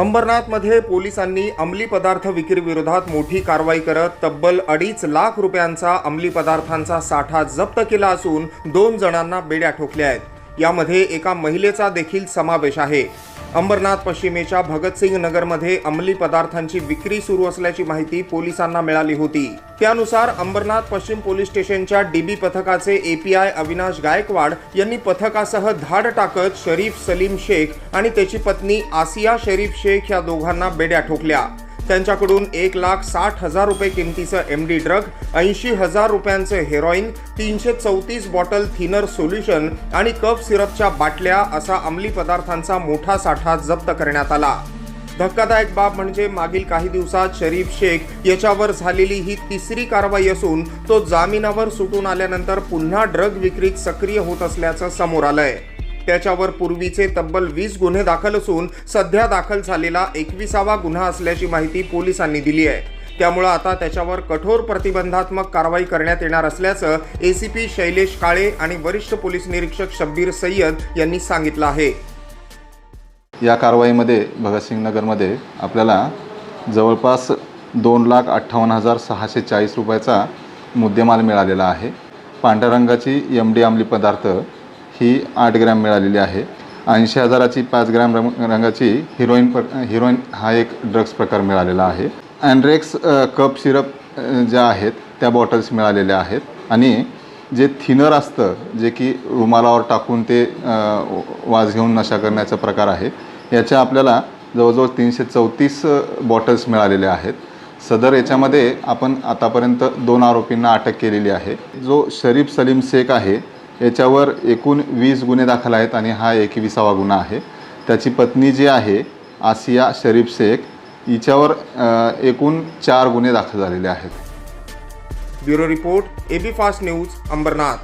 अंबरनाथमध्ये पोलिसांनी अंमली पदार्थ विक्रीविरोधात मोठी कारवाई करत तब्बल अडीच लाख रुपयांचा अंमली पदार्थांचा साठा जप्त केला असून दोन जणांना बेड्या ठोकल्या आहेत. यामध्ये एका महिलेचा देखील समावेश आहे. अंबरनाथ पश्चिमेच्या भगतसिंग नगरमध्ये अंमली पदार्थांची विक्री सुरू असल्याची माहिती पोलिसांना मिळाली होती. त्यानुसार अंबरनाथ पश्चिम पोलीस स्टेशनच्या डीबी पथकाचे एपीआय अविनाश गायकवाड यांनी पथकासह धाड टाकत शरीफ सलीम शेख आणि त्याची पत्नी आसिया शरीफ शेख या दोघांना बेड्या ठोकल्या. त्यांच्याकडून एक लाख साठ हजार रुपये किमतीचं एम डी ड्रग ऐंशी हजार रुपयांचं हेरॉईन तीनशे चौतीस बॉटल थिनर सोल्युशन आणि कफ सिरपच्या बाटल्या असा अंमली पदार्थांचा मोठा साठा जप्त करण्यात आला. धक्कादायक बाब म्हणजे मागील काही दिवसात शरीफ शेख याच्यावर झालेली ही तिसरी कारवाई असून तो जामिनावर सुटून आल्यानंतर पुन्हा ड्रग विक्रीत सक्रिय होत असल्याचं समोर आलंय. त्याच्यावर पूर्वीचे तब्बल वीस गुन्हे दाखल असून सध्या दाखल झालेला एकविसावा गुन्हा असल्याची माहिती पोलिसांनी दिली आहे. त्यामुळं आता त्याच्यावर कठोर प्रतिबंधात्मक कारवाई करण्यात येणार असल्याचं A C P Shailesh Kale आणि वरिष्ठ पोलीस निरीक्षक शब्बीर सय्यद यांनी सांगितलं आहे. या कारवाईमध्ये भगतसिंग नगरमध्ये आपल्याला जवळपास दोन लाख अठ्ठावन्न हजार सहाशे चाळीस रुपयाचा मुद्देमाल मिळालेला आहे. पांढऱ्या रंगाची एम डी अंमली पदार्थ ही आठ ग्रॅम मिळालेली आहे. ऐंशी हजाराची पाच ग्रॅम रंग रंगाची हिरोईन प हिरोईन हा एक ड्रग्स प्रकार मिळालेला आहे. अँड्रेक्स कप सिरप ज्या आहेत त्या बॉटल्स मिळालेल्या आहेत. आणि जे थिनर असतं जे की रुमालावर टाकून ते वाज घेऊन नशा करण्याचा प्रकार आहे याच्या आपल्याला जवळजवळ तीनशे चौतीस बॉटल्स मिळालेल्या आहेत. सदर याच्यामध्ये आपण आतापर्यंत दोन आरोपींना अटक केलेली आहे. जो शरीफ सलीम शेख आहे याच्यावर एकूण वीस गुन्हे दाखल आहेत आणि हा एकविसावा गुन्हा आहे. त्याची पत्नी जी आहे आसिया शरीफ शेख हिच्यावर एकूण चार गुन्हे दाखल झालेले आहेत. Bureau report AB fast news Ambarnath.